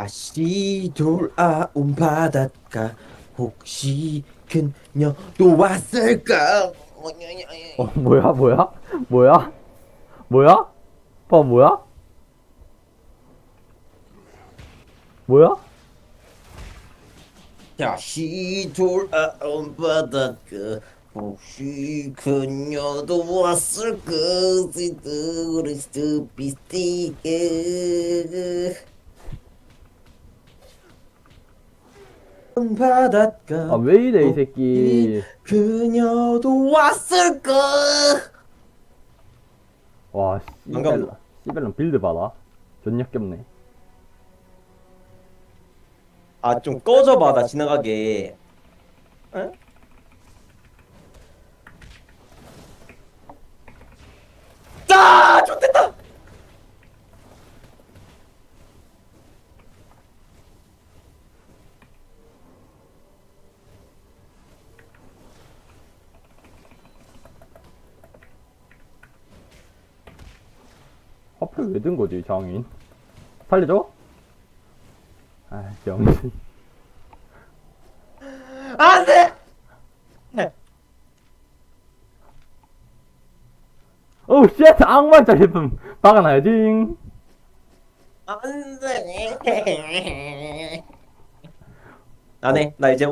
다시 돌아온 바닷가 혹시 그녀도 왔을까? 어 뭐야 뭐야? 뭐야? 뭐야? 봐 뭐야? 뭐야? 다시 돌아온 바닷가 혹시 그녀도 왔을까? 스트리스 비스티게 바닷가 아 왜 이래 이 새끼 그녀도 왔을까? 와. 씨벨라 씨벨랑 빌드 봐라 존나 겹네 아 좀 꺼져봐 나 지나가게 에? 아! 좋됐다! 하필 왜든 거지 장인? 살려줘? 아 병신. 안돼! 오우 쉣 악마 자리품 박아놔야지. 안돼! 안해 나 이제